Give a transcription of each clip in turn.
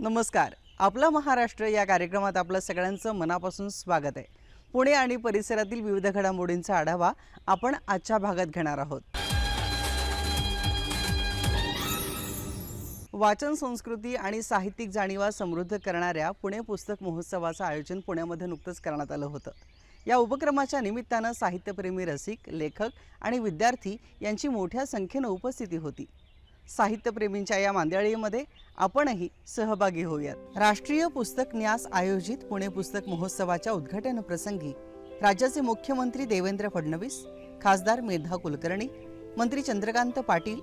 नमस्कार आपला महाराष्ट्र या कार्यक्रमात आपलं सगळ्यांचं मनापासून स्वागत आहे. पुणे आणि परिसरातील विविध घडामोडींचा आढावा आपण आजच्या भागात घेणार आहोत. वाचन संस्कृती आणि साहित्यिक जाणीवा समृद्ध करणाऱ्या पुणे पुस्तक महोत्सवाचं आयोजन पुण्यामध्ये नुकतंच करण्यात आलं होतं. या उपक्रमाच्या निमित्तानं साहित्यप्रेमी रसिक लेखक आणि विद्यार्थी यांची मोठ्या संख्येनं उपस्थिती होती. साहित्यप्रेमींच्या या मांदियाळीमध्ये आपणही सहभागी होऊयात. राष्ट्रीय पुस्तक न्यास आयोजित पुणे पुस्तक महोत्सवाच्या उद्घाटन प्रसंगी राज्याचे मुख्यमंत्री देवेंद्र फडणवीस खासदार मेधा कुलकर्णी मंत्री चंद्रकांत पाटील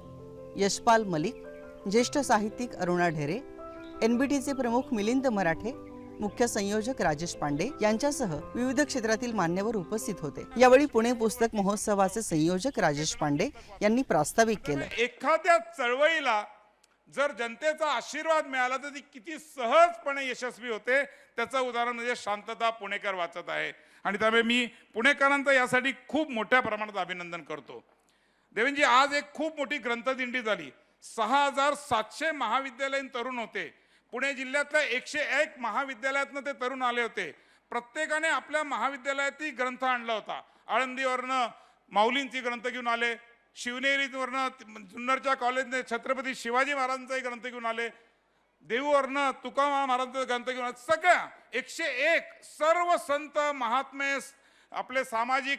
यशपाल मलिक ज्येष्ठ साहित्यिक अरुणा ढेरे एनबीटीचे प्रमुख मिलिंद मराठे मुख्य संयोजक राजेश पांडे यांच्यासह विविध क्षेत्रातील मान्यवर उपस्थित होते. यावेळी पुणे पुस्तक महोत्सवाचे संयोजक राजेश पांडे यांनी प्रास्ताविक केलं. एखाद्या चळवळीला जर जनतेचा आशीर्वाद मिळाला तर ती किती सहजपणे यशस्वी होते त्याचं उदाहरण म्हणजे शांतता पुणेकर वाचत आहे. आणि त्यामुळे मी पुणेकरांचं यासाठी खूप मोठ्या प्रमाणात अभिनंदन करतो. देवेंजी आज एक खूप मोठी ग्रंथदिंडी झाली. सहा हजार सातशे महाविद्यालयीन तरुण होते. पुणे जिल्ह्यातल्या एकशे एक महाविद्यालयातनं ते तरुण आले होते. प्रत्येकाने आपल्या महाविद्यालयातही ग्रंथ आणला होता. आळंदीवरनं माऊलींची ग्रंथ घेऊन आले शिवनेरीवरनं जुन्नरच्या कॉलेजने छत्रपती शिवाजी महाराजांचाही ग्रंथ घेऊन आले देऊवरनं तुकामा महाराजांचा ग्रंथ घेऊन आले. सगळ्या एकशे एक सर्व संत महात्मे आपले सामाजिक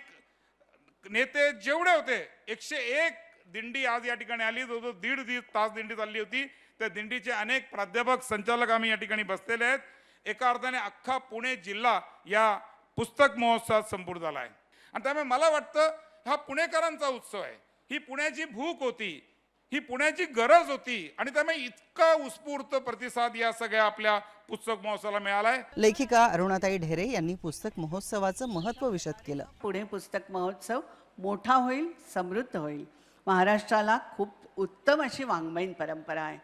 नेते जेवढे होते एकशे एक दिंडी आज या ठिकाणी आली जवळजवळ दीड दीड तास दिंडी चालली होती. त्या दिंडीचे अनेक प्राध्यापक संचालक आम्ही या ठिकाणी बसलेले आहेत. एका अर्थाने अख्खा पुणे जिल्हा या पुस्तक महोत्सवात संपूर्ण झाला आहे. आणि त्यामुळे मला वाटतं हा पुणेकरांचा उत्सव आहे. ही पुण्याची भूक होती ही पुण्याची गरज होती आणि त्यामुळे इतका उत्स्फूर्त प्रतिसाद या सगळ्या आपल्या पुस्तक महोत्सवाला मिळाला आहे. लेखिका अरुणाताई ढेरे यांनी पुस्तक महोत्सवाचं महत्त्व विशद केलं. पुणे पुस्तक महोत्सव मोठा होईल समृद्ध होईल. महाराष्ट्राला खूप उत्तम अशी वाङ्मयीन परंपरा आहे.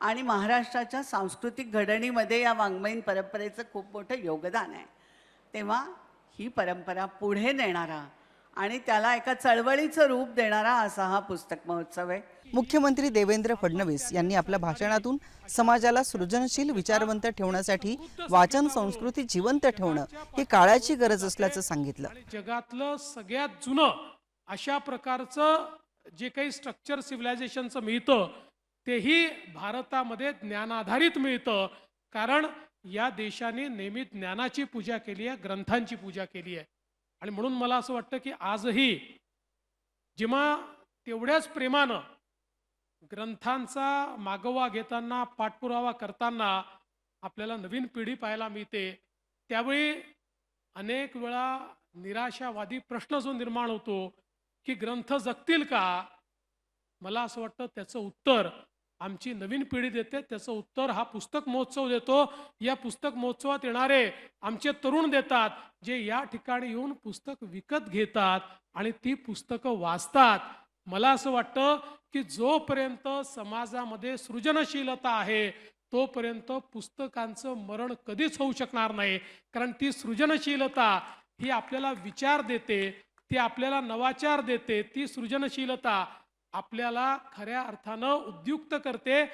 आणि महाराष्ट्राच्या सांस्कृतिक घडणीमध्ये या वाङ्मयीन परंपरेचं खूप मोठं योगदान आहे. तेव्हा ही परंपरा पुढे नेणारा आणि त्याला एका चळवळीचं रूप देणारा असा हा पुस्तक महोत्सव आहे. मुख्यमंत्री देवेंद्र फडणवीस यांनी आपल्या भाषणातून समाजाला सृजनशील विचारवंत ठेवण्यासाठी वाचन संस्कृती जिवंत ठेवणं ही काळाची गरज असल्याचं सांगितलं. जगातलं सगळ्यात जुनं अशा प्रकारचं जे काही स्ट्रक्चर सिव्हिलायझेशनचं मिळतं तेही भारतामध्ये ज्ञानाधारित मिळतं. कारण या देशाने नेहमी ज्ञानाची पूजा केली आहे ग्रंथांची पूजा केली आहे. आणि म्हणून मला असं वाटतं की आजही जेव्हा तेवढ्याच प्रेमानं ग्रंथांचा मागोवा घेताना पाठपुरावा करताना आपल्याला नवीन पिढी पाहायला मिळते त्यावेळी अनेक वेळा निराशावादी प्रश्न जो निर्माण होतो की ग्रंथ जगतील का? मला असं वाटतं त्याचं उत्तर आमची नवीन पिढी देते त्याचं उत्तर हा पुस्तक महोत्सव देतो. या पुस्तक महोत्सवात येणारे आमचे तरुण देतात जे या ठिकाणी येऊन पुस्तक विकत घेतात आणि ती पुस्तकं वाचतात. मला असं वाटतं की जोपर्यंत समाजामध्ये सृजनशीलता आहे तोपर्यंत पुस्तकांचं मरण कधीच होऊ शकणार नाही. कारण ती सृजनशीलता ही आपल्याला विचार देते ती आपल्याला नवाचार देते ती सृजनशीलता आपल्याला खऱ्या अर्थानं उद्युक्त करते.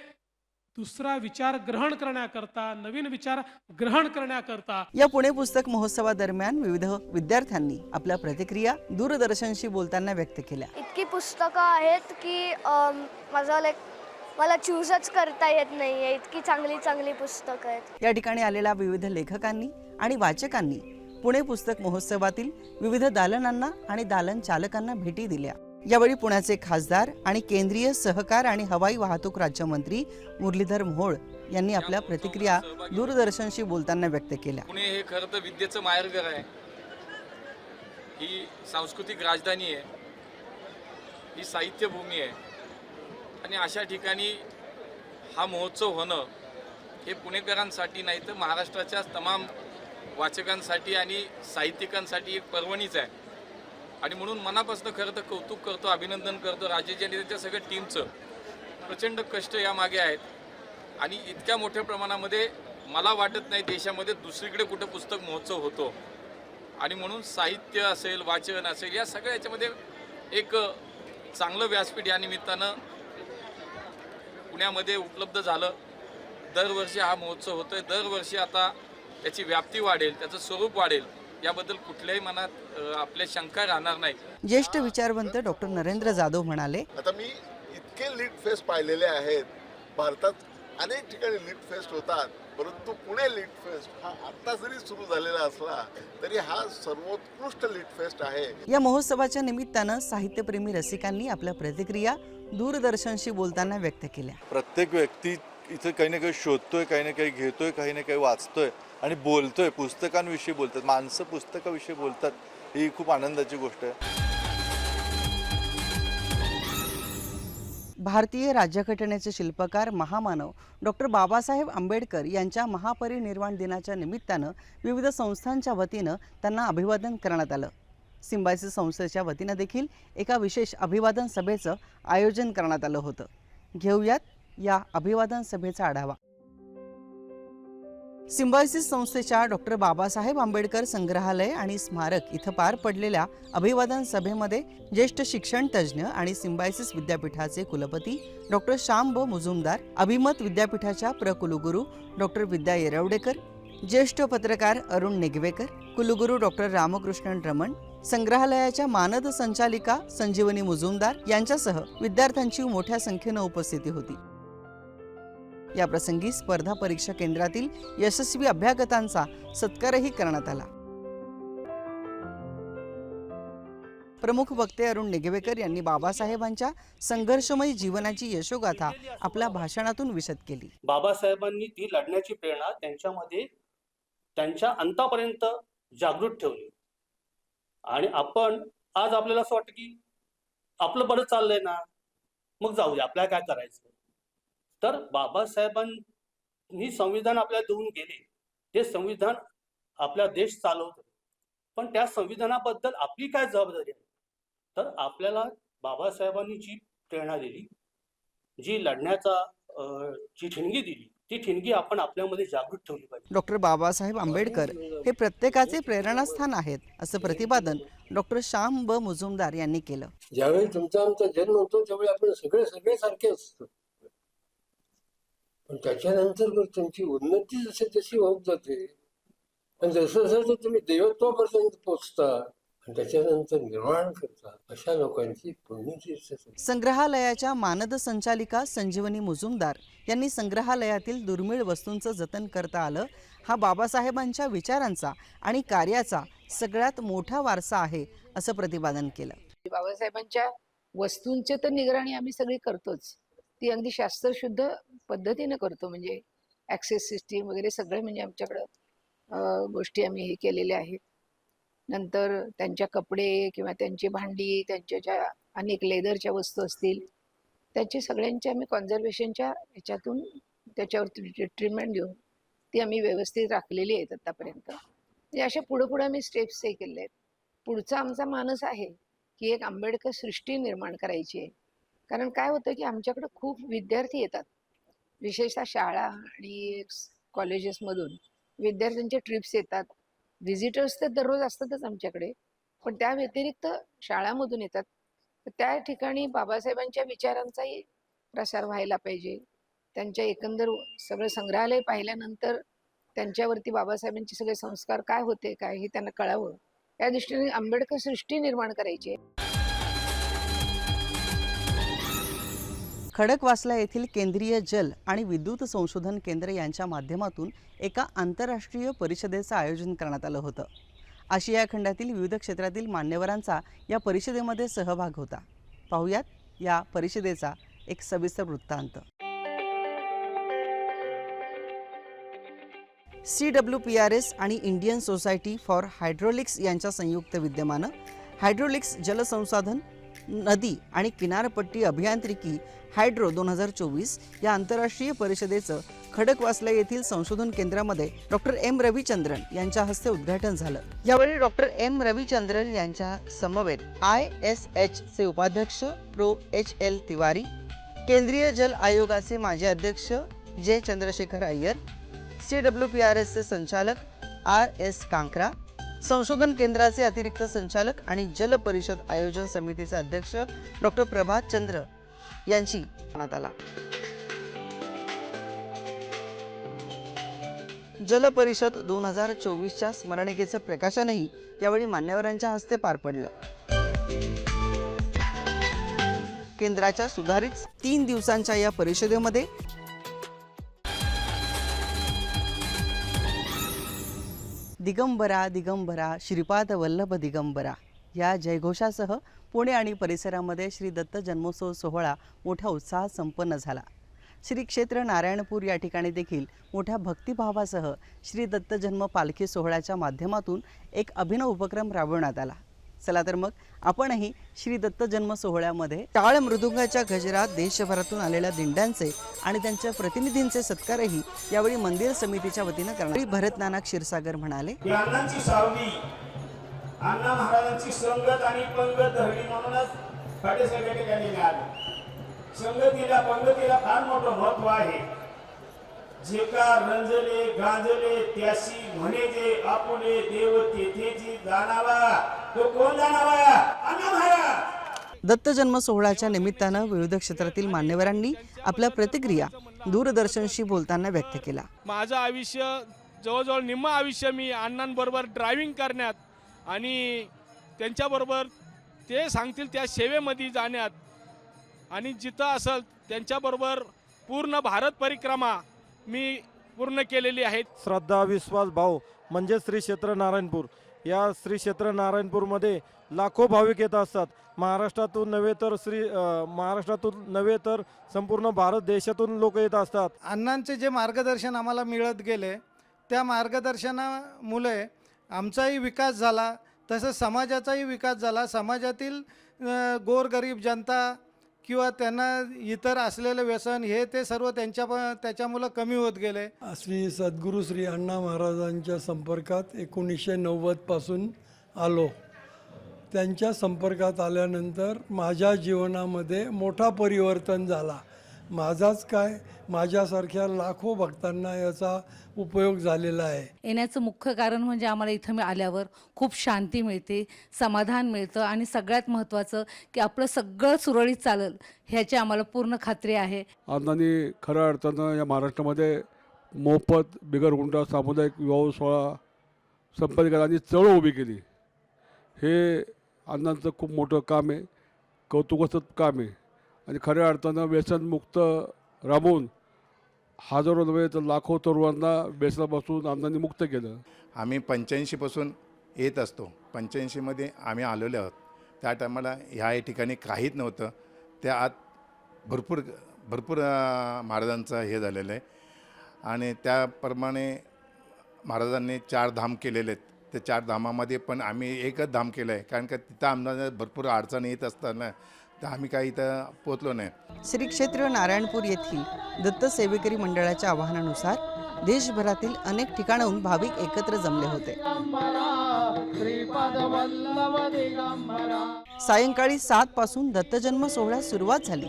दुसरा विचार ग्रहण करण्याकरता नवीन विचार ग्रहण करण्याकरता. या पुणे पुस्तक महोत्सवादरम्यान विविध विद्यार्थ्यांनी आपल्या प्रतिक्रिया दूरदर्शनशी बोलताना व्यक्त केल्या. इतकी पुस्तकं आहेत की माझं लाईक मला चूजच करता येत नाही आहे इतकी चांगली चांगली पुस्तकं आहेत. या ठिकाणी आलेल्या विविध लेखकांनी आणि वाचकांनी पुणे पुस्तक महोत्सवातील विविध दालनांना आणि दालन चालकांना भेटी दिल्या. यावेळी पुण्याचे खासदार आणि केंद्रीय सहकार आणि हवाई वाहतूक राज्यमंत्री मुरलीधर मोहोळ यांनी आपल्या प्रतिक्रिया दूरदर्शनशी बोलताना व्यक्त केल्या. पुणे हे खरं तर विद्येचं माहेरघर आहे. ही सांस्कृतिक राजधानी आहे. ही साहित्यभूमी आहे. आणि अशा ठिकाणी हा महोत्सव होणं हे पुणेकरांसाठी नाही तर महाराष्ट्राच्या तमाम वाचकांसाठी आणि साहित्यिकांसाठी एक पर्वणीच आहे. आणि म्हणून मनापासून खरं तर कौतुक करतो अभिनंदन करतो राजेश आणि त्यांच्या सगळ्या टीमचं प्रचंड कष्ट यामागे आहेत. आणि इतक्या मोठ्या प्रमाणामध्ये मला वाटत नाही देशामध्ये दुसरीकडे कुठं पुस्तक महोत्सव होतो. आणि म्हणून साहित्य असेल वाचन असेल या सगळ्या याच्यामध्ये एक चांगलं व्यासपीठ या निमित्तानं पुण्यामध्ये उपलब्ध झालं. दरवर्षी हा महोत्सव होतो आहे दरवर्षी आता त्याची व्याप्ती वाढेल त्याचं स्वरूप वाढेल. याबद्दल कुठल्याही मनात आपल्या शंका राहणार नाही. ज्येष्ठ विचारवंत डॉक्टर नरेंद्र जाधव म्हणाले आता मी इतके लीड फेस्ट पाहिलेले आहेत. भारतात अनेक ठिकाणी लीड फेस्ट होतात परंतु पुणे लीड फेस्ट हा आत्ता जरी सुरू झालेला असला तरी हा सर्वोत्कृष्ट लीड फेस्ट आहे. या महोत्सवाच्या निमित्तानं साहित्यप्रेमी रसिकांनी आपल्या प्रतिक्रिया दूरदर्शनशी बोलताना व्यक्त केल्या. प्रत्येक व्यक्ती इथं काही ना काही शोधतोय काही ना काही घेतोय काही ना काही वाचतोय. आणि बोलतोय पुस्तकांविषयी बोलतात माणसं पुस्तकाविषयी बोलतात ही खूप आनंदाची गोष्ट आहे. भारतीय राज्यघटनेचे शिल्पकार महामानव डॉक्टर बाबासाहेब आंबेडकर यांच्या महापरिनिर्वाण दिनाच्या निमित्तानं विविध संस्थांच्या वतीनं त्यांना अभिवादन करण्यात आलं. सिम्बायसिस संस्थेच्या वतीनं देखील एका विशेष अभिवादन सभेचं आयोजन करण्यात आलं होतं. घेऊयात या अभिवादन सभेचा आढावा. सिम्बायसिस संस्थेच्या डॉक्टर बाबासाहेब आंबेडकर संग्रहालय आणि स्मारक इथं पार पडलेल्या अभिवादन सभेमध्ये ज्येष्ठ शिक्षण तज्ज्ञ आणि सिम्बायसिस विद्यापीठाचे कुलपती डॉक्टर श्यामबो मुजुमदार अभिमत विद्यापीठाच्या प्रकुलगुरू डॉक्टर विद्या येरवडेकर ज्येष्ठ पत्रकार अरुण निगवेकर कुलगुरू डॉक्टर रामकृष्णन रमण संग्रहालयाच्या मानद संचालिका संजीवनी मुजुमदार यांच्यासह विद्यार्थ्यांची मोठ्या संख्येनं उपस्थिती होती. याप्रसंगी स्पर्धा परीक्षा केंद्रातील यशस्वी अभ्यागतांचा सत्कारही करण्यात आला. प्रमुख वक्ते अरुण निगवेकर यांनी बाबासाहेबांच्या संघर्षमयी जीवनाची यशोगाथा आपल्या भाषणातून विशद केली. बाबासाहेबांनी ती लढण्याची प्रेरणा त्यांच्यामध्ये त्यांच्या अंतापर्यंत जागृत ठेवली. आणि आपण आज आपल्याला असं वाटतं की आपलं बरं चाललंय ना? मग जाऊ दे आपल्याला काय करायचं? तर बाबासाहेबांनी संविधान आपल्याला देऊन गेले. ते संविधान आपला देश चालवतं. पण त्या संविधानाबद्दल आपली काय जबाबदारी आहे? तर आपल्याला बाबासाहेबांनी जी प्रेरणा दिली जी लढण्याचा जी ठिणगी दिली ती ठिणगी आपण आपल्यामध्ये जागृत ठेवली पाहिजे. डॉक्टर बाबासाहेब आंबेडकर हे प्रत्येकाचे प्रेरणास्थान आहेत असं प्रतिपादन डॉक्टर श्याम ब मुजुमदार यांनी केलं. ज्यावेळी तुमचा आमचा जन्म होतो त्यावेळी आपण सगळे सगळे सारखे असतो. पण त्याच्यानंतर मग तुमची उन्नती जशी जशी होत जाते. आणि जसं जसं तुम्ही देवत्वापर्यंत पोचता आणि त्याच्यानंतर निर्माण करता अशा लोकांची. संग्रहालयाच्या मानद संचालिका संजीवनी मुजुमदार यांनी संग्रहालयातील दुर्मिळ वस्तूंचं जतन करता आलं. हा बाबासाहेबांच्या विचारांचा आणि कार्याचा सगळ्यात मोठा वारसा आहे असं प्रतिपादन केलं. बाबासाहेबांच्या वस्तूंचे तर निगराणी आम्ही सगळी करतोच. ती अगदी शास्त्रशुद्ध पद्धतीनं करतो. म्हणजे ॲक्सेस सिस्टीम वगैरे सगळे म्हणजे आमच्याकडं गोष्टी आम्ही हे केलेल्या आहेत. नंतर त्यांच्या कपडे किंवा त्यांची भांडी त्यांच्या ज्या अनेक लेदरच्या वस्तू असतील त्याची सगळ्यांची आम्ही कॉन्झर्वेशनच्या ह्याच्यातून त्याच्यावर ट्रीटमेंट देऊन ती आम्ही व्यवस्थित राखलेली आहेत आत्तापर्यंत म्हणजे अशा पुढं पुढं आम्ही स्टेप्स हे केले आहेत. पुढचा आमचा मानस आहे की एक आंबेडकर सृष्टी निर्माण करायची आहे. कारण काय होतं की आमच्याकडे खूप विद्यार्थी येतात. विशेषतः शाळा आणि कॉलेजेसमधून विद्यार्थ्यांच्या ट्रिप्स येतात. व्हिजिटर्स तर दररोज असतातच आमच्याकडे. पण त्या व्यतिरिक्त शाळामधून येतात. त्या ठिकाणी बाबासाहेबांच्या विचारांचाही प्रसार व्हायला पाहिजे. त्यांच्या एकंदर सगळं संग्रहालय पाहिल्यानंतर त्यांच्यावरती बाबासाहेबांचे सगळे संस्कार काय होते काय हे त्यांना कळावं. या दृष्टीने आंबेडकर सृष्टी निर्माण करायची आहे. खडकवासला येथील केंद्रीय जल आणि विद्युत संशोधन केंद्र यांच्या माध्यमातून एका आंतरराष्ट्रीय परिषदेचं आयोजन करण्यात आलं होतं. आशिया खंडातील विविध क्षेत्रातील मान्यवरांचा या परिषदेमध्ये सहभाग होता. पाहुयात या परिषदेचा एक सविस्तर वृत्तांत. C W P R S आणि इंडियन सोसायटी फॉर हायड्रोलिक्स यांच्या संयुक्त विद्यमानं हायड्रोलिक्स जलसंसाधन नदी आणि किनारपट्टी अभियांत्रिकी हायड्रो दोन हजार चोवीस या आंतरराष्ट्रीय परिषदेचं खडकवासला येथील संशोधन केंद्रामध्ये डॉक्टर एम. रविचंद्रन यांच्या हस्ते उद्घाटन झालं. यावेळी डॉक्टर एम. रविचंद्रन यांच्या समवेत आय एस एच चे उपाध्यक्ष प्रो. एच. एल. तिवारी केंद्रीय जल आयोगाचे माजी अध्यक्ष J. Chandrashekhar Iyer C. W. P. R. एसचे संचालक आर. एस. कांकरा संशोधन केंद्राचे अतिरिक्त संचालक आणि जल परिषद आयोजन समितीचे अध्यक्ष डॉक्टर प्रभात चंद्र यांची करण्यात आला. जल परिषद दोन हजार चोवीसच्या स्मरणिकेचं प्रकाशनही यावेळी मान्यवरांच्या हस्ते पार पडलं. केंद्राच्या सुधारित तीन दिवसांच्या या परिषदेमध्ये दिगंबरा दिगंबरा श्रीपाद वल्लभ दिगंबरा या जयघोषासह पुणे आणि परिसरामध्ये श्री दत्त जन्मोत्सव सोहळा मोठ्या उत्साहात संपन्न झाला. श्री क्षेत्र नारायणपूर या ठिकाणी देखील मोठ्या भक्तिभावासह श्री दत्त जन्म पालखी सोहळ्याच्या माध्यमातून एक अभिनव उपक्रम राबवण्यात आला. चला तर मग आपणही श्री दत्त जन्म सोहळ्यामध्ये टाळ मृदुंगाच्या गजरात देशभरातून आलेल्या दिंड्यांचे आणि त्यांच्या प्रतिनिधींचे सत्कारही यावेळी मंदिर समितीच्या वतीनं करण्यात भरत नाना क्षीरसागर म्हणाले अण्णांची सावली अण्णा महाराजांची संगत आणि पंगत धरली म्हणूनच फाटेसाहेब या ठिकाणी संगतीला पंगतीला फार मोठं महत्त्व आहे. जे का रंजले गांजले त्याशी म्हणे जे आपुले देव तेथेची जाणावा. तो कोण जाणावा अण्णा महाराज दत्त जन्म सोहळ्याच्या निमित्तानं विविध क्षेत्रातील मान्यवरांनी आपल्या प्रतिक्रिया दूरदर्शनशी बोलताना व्यक्त केला. माझं आयुष्य जवळजवळ निम्म आयुष्य मी अण्णांबरोबर ड्रायव्हिंग करण्यात आणि त्यांच्याबरोबर ते सांगतील त्या सेवेमध्ये जाण्यात आणि जिथं असेल त्यांच्याबरोबर पूर्ण भारत परिक्रमा मी पूर्ण केलेली आहे. श्रद्धा विश्वास भाव म्हणजे श्री क्षेत्र नारायणपूर. या श्री क्षेत्र नारायणपूरमध्ये लाखो भाविक येत असतात. महाराष्ट्रातून नव्हे तर श्री महाराष्ट्रातून नव्हे तर संपूर्ण भारत देशातून लोक येत असतात. अण्णांचे जे मार्गदर्शन आम्हाला मिळत गेले त्या मार्गदर्शनामुळे आमचाही विकास झाला तसंच समाजाचाही विकास झाला. समाजातील गोरगरीब जनता किंवा त्यांना इतर असलेलं व्यसन हे ते सर्व त्यांच्या प- त्याच्यामुळं कमी होत गेले. श्री सद्गुरू श्री अण्णा महाराजांच्या संपर्कात एकोणीसशे नव्वदपासून आलो. त्यांच्या संपर्कात आल्यानंतर माझ्या जीवनामध्ये मोठा परिवर्तन झाला. माझाच काय माझ्यासारख्या लाखो भक्तांना याचा उपयोग झालेला आहे. येण्याचं मुख्य कारण म्हणजे आम्हाला इथं मी आल्यावर खूप शांती मिळते समाधान मिळतं आणि सगळ्यात महत्त्वाचं की आपलं सगळं सुरळीत चालेल ह्याची आम्हाला पूर्ण खात्री आहे. अण्णांनी खऱ्या अर्थानं या महाराष्ट्रामध्ये मोफत बिगर गुंठा सामुदायिक विवाह सोहळा संपन्न केला आणि चळवळ उभी केली. हे अण्णांचं खूप मोठं काम आहे कौतुकाचं काम आहे. आणि खऱ्या अर्थानं व्यसनमुक्त राबवून हजारो नव्हे तर लाखो तरुणांना व्यसनापासून अण्णांनी मुक्त केलं. आम्ही पंच्याऐंशीपासून येत असतो. पंच्याऐंशीमध्ये आम्ही आलेलो आहोत. त्या टायमाला ह्या ठिकाणी काहीच नव्हतं. त्या आत भरपूर भरपूर महाराजांचं हे झालेलं आहे. आणि त्याप्रमाणे महाराजांनी चार धाम केलेले आहेत. त्या चार धामामध्ये पण आम्ही एकच धाम केलं आहे. कारण का तिथं आमदार भरपूर अडचणी येत असताना तर आम्ही काही इथं पोचलो नाही. श्री क्षेत्र नारायणपूर येथील दत्त सेवेकरी मंडळाच्या आवाहनानुसार देशभरातील अनेक ठिकाणाहून भाविक एकत्र जमले होते. सायंकाळी सात पासून दत्तजन्म सोहळ्यास सुरुवात झाली.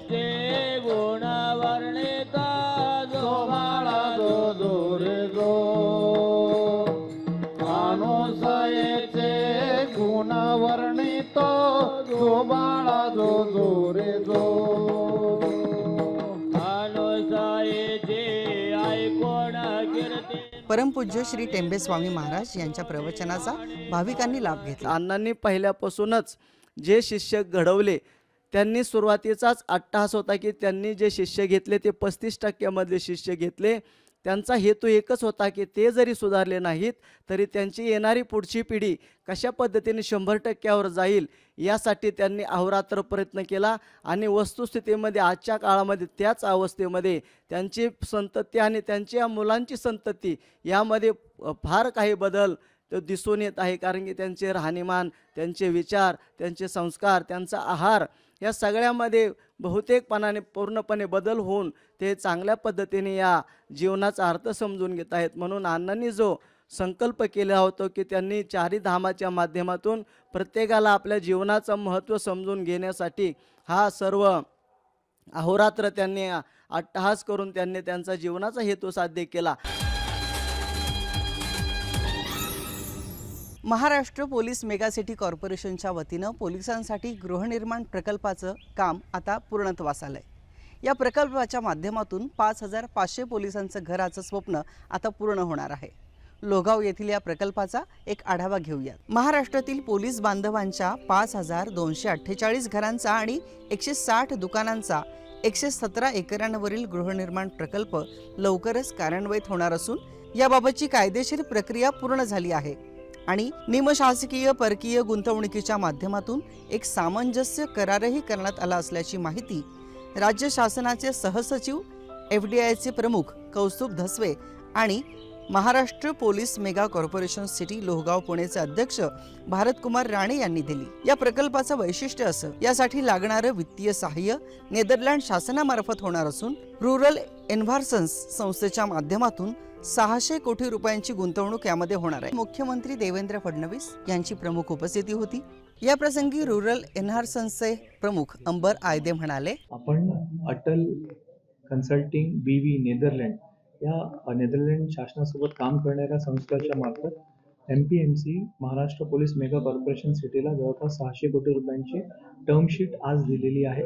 परमपूज्य श्री टेंबेस्वामी महाराज यांच्या प्रवचनाचा भाविकांनी लाभ घेतला. अण्णांनी पहिल्यापासूनच जे शिष्य घडवले त्यांनी सुरुवातीचाच अट्टहास होता की त्यांनी जे शिष्य घेतले ते पस्तीस टक्क्यामधले शिष्य घेतले. त्यांचा हेतू एकच होता की ते जरी सुधारले नाहीत तरी त्यांची येणारी पुढची पिढी कशा पद्धतीने शंभर टक्क्यावर जाईल यासाठी त्यांनी अहोरात्र प्रयत्न केला आणि वस्तुस्थितीमध्ये आजच्या काळामध्ये त्याच अवस्थेमध्ये त्यांची संतती आणि त्यांच्या मुलांची संतती यामध्ये फार काही बदल तो दिसून येत आहे. कारण की त्यांचे राहणीमान त्यांचे विचार त्यांचे संस्कार त्यांचा आहार या सगळ्यामध्ये बहुतेकपणाने पूर्णपणे बदल होऊन ते चांगल्या पद्धतीने या जीवनाचा अर्थ समजून घेत आहेत. म्हणून अण्णांनी जो संकल्प केला होतो की त्यांनी चारी धामाच्या माध्यमातून प्रत्येकाला आपल्या जीवनाचं महत्त्व समजून घेण्यासाठी हा सर्व अहोरात्र त्यांनी अट्टहास करून त्यांनी त्यांचा जीवनाचा हेतू साध्य केला. महाराष्ट्र पोलीस मेगासिटी कॉर्पोरेशनच्या वतीनं पोलिसांसाठी गृहनिर्माण प्रकल्पाचं काम आता पूर्णत्वास आलंय या प्रकल्पाच्या माध्यमातून पाच हजार पाचशे पोलिसांचं घराचं स्वप्न आता पूर्ण होणार आहे. लोगाव येथील या प्रकल्पाचा एक आढावा घेऊयात. महाराष्ट्रातील पोलीस बांधवांच्या पाच हजार दोनशे अठ्ठेचाळीस घरांचा आणि एकशे साठ दुकानांचा एकशे सतरा एकरांवरील गृहनिर्माण प्रकल्प लवकरच कार्यान्वित होणार असून याबाबतची कायदेशीर प्रक्रिया पूर्ण झाली आहे. आणि निमशासकीय परकीय गुंतवणुकीच्या माध्यमातून एक सामंजस्य करारही करण्यात आला असल्याची माहिती राज्य शासनाचे सहसचिव एफ डी आयचे प्रमुख कौस्तुभ धसवे आणि Maharashtra police mega corporation city Lohegaon पुणेचे अध्यक्ष भारत कुमार राणे यांनी दिली. या प्रकल्पाचं वैशिष्ट्य असं यासाठी लागणारं वित्तीय सहाय्य नेदरलँड शासनामार्फत होणार असून रुरल एन्व्हार्सन्स संस्थेच्या माध्यमातून सहाशे कोटी रुपयांची गुंतवणूक यामध्ये होणार आहे. मुख्यमंत्री देवेंद्र फडणवीस यांची प्रमुख उपस्थिती होती. या प्रसंगी रुरल एन्हार्सन्सचे प्रमुख अंबर आयदे म्हणाले आपण Atal consulting B V Netherland या नेदरलँड शासनासोबत काम करणाऱ्या संस्थेच्या मार्फत M P M C Maharashtra police mega corporation सिटीला जवळपास सहाशे कोटी रुपयांची टर्मशीट आज दिलेली आहे.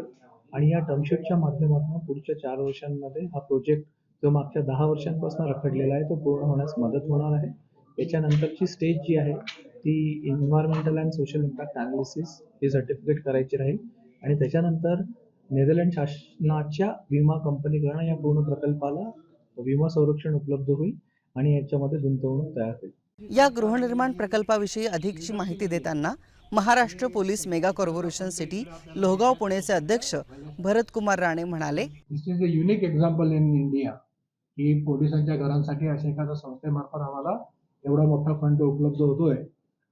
आणि या टर्मशीटच्या माध्यमातून पुढच्या चार वर्षांमध्ये हा प्रोजेक्ट जो मागच्या दहा वर्षांपासून रखडलेला आहे तो पूर्ण होण्यास मदत होणार आहे. याच्यानंतरची स्टेज जी आहे ती environmental and social impact analysis हे सर्टिफिकेट करायची राहील. आणि त्याच्यानंतर नेदरलँड शासनाच्या विमा कंपनीकडनं या पूर्ण प्रकल्पाला विमा संरक्षण उपलब्ध होईल आणि याच्यामध्ये गुंतवणूक तयार होईल. या गृहनिर्माण प्रकल्पाविषयी अधिकची माहिती देताना Maharashtra police mega corporation city Lohegaon पुणेचे अध्यक्ष भरत कुमार राणे म्हणाले this is a unique example in India की पोलिसांच्या घरांसाठी अशा एखाद्या संस्थेमार्फत आम्हाला एवढा मोठा फंड उपलब्ध होतोय.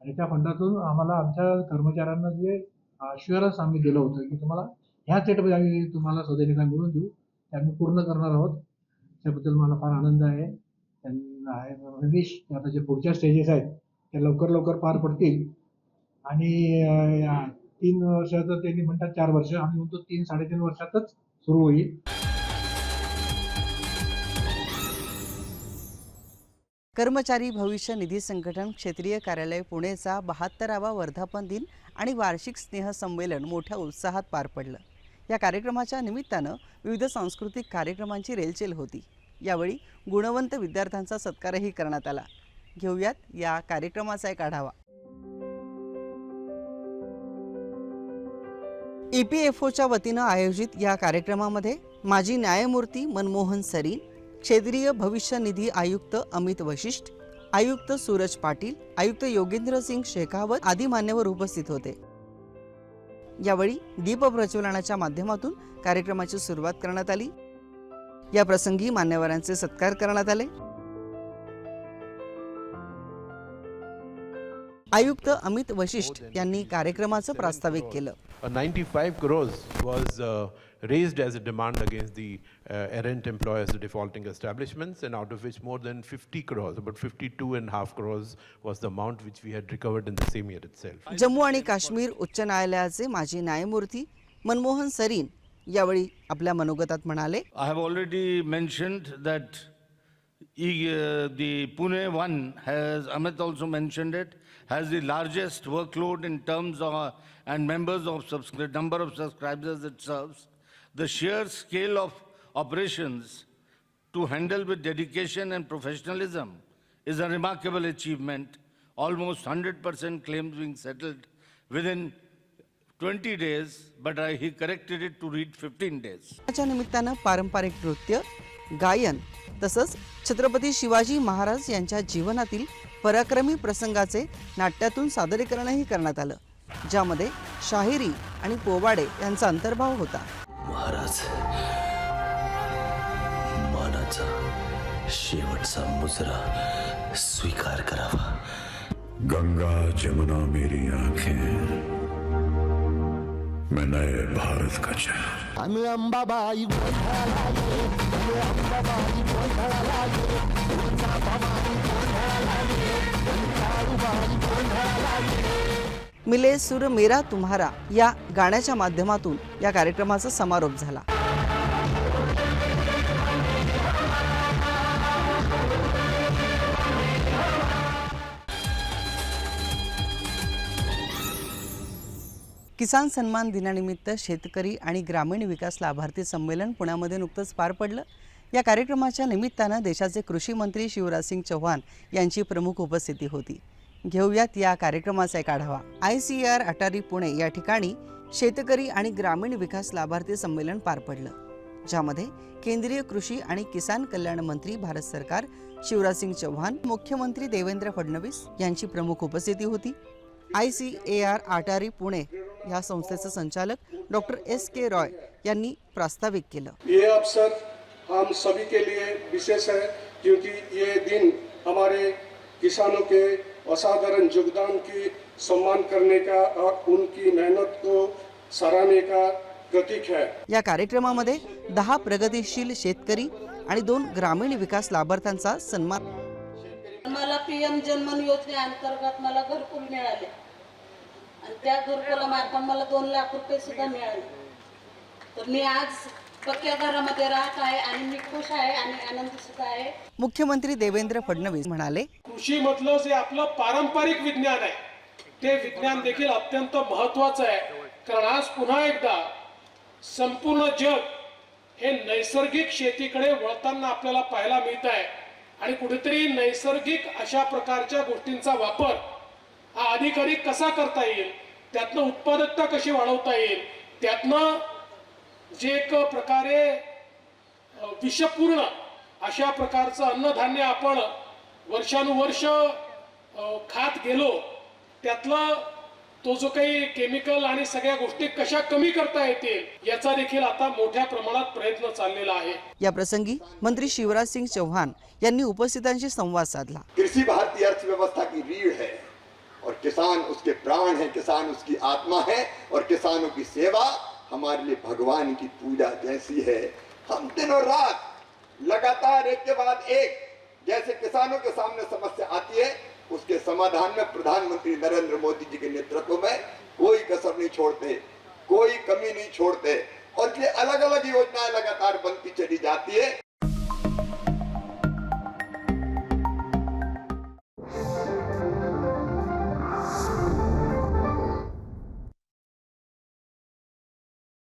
आणि त्या फंडातून आम्हाला आमच्या कर्मचाऱ्यांना जे अश्युरन्स आम्ही दिलं होतं की तुम्हाला ह्या सेटमध्ये आम्ही तुम्हाला सदैनिका मिळवून देऊ ते आम्ही पूर्ण करणार आहोत. त्याबद्दल मला फार आनंद आहे. त्यांना आहे रमेश आता जे पुढच्या स्टेजेस आहेत त्या लवकर लवकर पार पडतील. आणि या तीन वर्षाचं त्यांनी म्हणतात चार वर्ष. आम्ही म्हणतो तीन साडेतीन वर्षातच सुरू होईल. कर्मचारी भविष्य निधी संघटन क्षेत्रीय कार्यालय पुणेचा बहात्तरावा वर्धापन दिन आणि वार्षिक स्नेह संमेलन मोठ्या उत्साहात पार पडलं. या कार्यक्रमाच्या निमित्तानं विविध सांस्कृतिक कार्यक्रमांची रेलचेल होती. यावेळी गुणवंत विद्यार्थ्यांचा सत्कारही करण्यात आला. घेऊयात या कार्यक्रमाचा एक आढावा. ई पी एफ ओच्या वतीनं आयोजित या कार्यक्रमामध्ये माजी न्यायमूर्ती मनमोहन सरीन क्षेत्रीय भविष्य निधी आयुक्त अमित वशिष्ठ आयुक्त सूरज पाटील आयुक्त योगेंद्र सिंग शेखावत आदी मान्यवर उपस्थित होते. यावेळी दीप प्रज्वलनाच्या माध्यमातून कार्यक्रमाची सुरुवात करण्यात आली. या प्रसंगी मान्यवरांचे सत्कार करण्यात आले. आयुक्त अमित वशिष्ठ यांनी कार्यक्रमाचं प्रास्ताविक केलं. Ninety five crores was raised as a demand against the errant employers defaulting establishments and out of which more than fifty crores but fifty two and half crores was the amount which we had recovered in the same year itself Jammu आणि काश्मीर उच्च न्यायालयाचे माजी न्यायमूर्ती Manmohan sarin यावेळी आपल्या मनोगतात म्हणाले I have already mention that the Pune one has Amit also mention that has the largest workload in terms of, and members of subscri- number of subscribers it serves. The sheer scale of operations to handle with dedication and professionalism is a remarkable achievement. Almost 100% claims being settled within 20 days, but I, he corrected it to read 15 days. च्या निमित्तानं पारंपरिक नृत्य गायन तसंच छत्रपती शिवाजी महाराज यांच्या जीवनातील पराक्रमी प्रसंगाचे नाट्यातून सादरीकरणही करण्यात आलं ज्यामध्ये शाहिरी आणि पोवाडे यांचा अंतर्भाव होता. महाराज मानाचा शेवटचा मुजरा स्वीकार करावा. गंगा जमुना मेरी आंखें. मैं नए भारत का चेहरा। आम्ही अंबाबाई गोंधळाला गे आम्ही अंबाबाई गोंधळाला गे तुमचा भवानी गोंधळाला गे काळूबाई गोंधळाला गे मिले सुर मेरा तुम्हारा या गाण्याच्या माध्यमातून या कार्यक्रमाचा समारोप झाला. किसान सन्मान दिनानिमित्त शेतकरी आणि ग्रामीण विकास लाभार्थी संमेलन पुण्यामध्ये नुकतंच पार पडलं. या कार्यक्रमाच्या निमित्तानं देशाचे कृषी मंत्री शिवराजसिंग चौहान यांची प्रमुख उपस्थिती होती. घेऊयात या कार्यक्रमाचा एक आढावा. I C R ATARI Pune या ठिकाणी शेतकरी आणि ग्रामीण विकास लाभार्थी संमेलन पार पडलं. ज्यामध्ये केंद्रीय कृषी आणि किसान कल्याण मंत्री भारत सरकार शिवराजसिंग चौहान मुख्यमंत्री देवेंद्र फडणवीस यांची प्रमुख उपस्थिती होती. I C A R ATARI Pune या संस्थेचे संचालक डॉक्टर एस के रॉय यांनी प्रास्ताविक केलं. ये अवसर हम सभी के लिए विशेष है क्योंकि ये दिन हमारे किसानों के असाधारण योगदान की सम्मान करने का और उनकी मेहनत को सराहने का प्रतीक है। या कार्यक्रमामध्ये दहा प्रगतिशील शेतकरी आणि दोन ग्रामीण विकास लाभार्थ्यांचा सन्मान मला पी एम जनमन योजनेअंतर्गत मला घरकुल मिळाले. आणि त्या घरकुलामार्फत मला दोन लाख रुपये सुद्धा मिळाले. तर मी आज पक्क्या घरामध्ये राहत आहे आणि मी खुश आहे आणि आनंदी सुद्धा आहे. मुख्यमंत्री देवेंद्र फडणवीस म्हणाले कृषीमधलं जे आपलं पारंपरिक विज्ञान आहे ते विज्ञान देखील अत्यंत महत्वाचं आहे. कारण आज पुन्हा एकदा संपूर्ण जग हे नैसर्गिक शेतीकडे वळताना आपल्याला पाहायला मिळत आहे आणि कुठेतरी नैसर्गिक अशा प्रकारच्या गोष्टींचा वापर हा अधिक अधिक कसा करता येईल? त्यातनं उत्पादकता कशी वाढवता येईल? त्यातनं जे एक प्रकारे विषपूर्ण अशा प्रकारचं अन्नधान्य आपण वर्षानुवर्ष खात गेलो त्यातलं तो जो काही केमिकल आणि सगळ्या गोष्टी कशा कमी करता येतील याचा देखील आता मोठ्या प्रमाणात प्रयत्न चाललेला आहे. या प्रसंगी मंत्री शिवराज सिंग चौहान यांनी उपस्थितांशी संवाद साधला. कृषी भारतीय अर्थव्यवस्था की और किसान उसके प्राण है, किसान उसकी आत्मा है और किसानों की सेवा हमारे लिए भगवान की पूजा जैसी है। हम दिन और रात लगातार एक के बाद एक जैसे किसानों के सामने समस्या आती है, उसके समाधान में प्रधानमंत्री नरेंद्र मोदी जी के नेतृत्व में कोई कसर नहीं छोड़ते, कोई कमी नहीं छोड़ते और ये अलग अलग योजनाएँ लगातार बनती चली जाती है।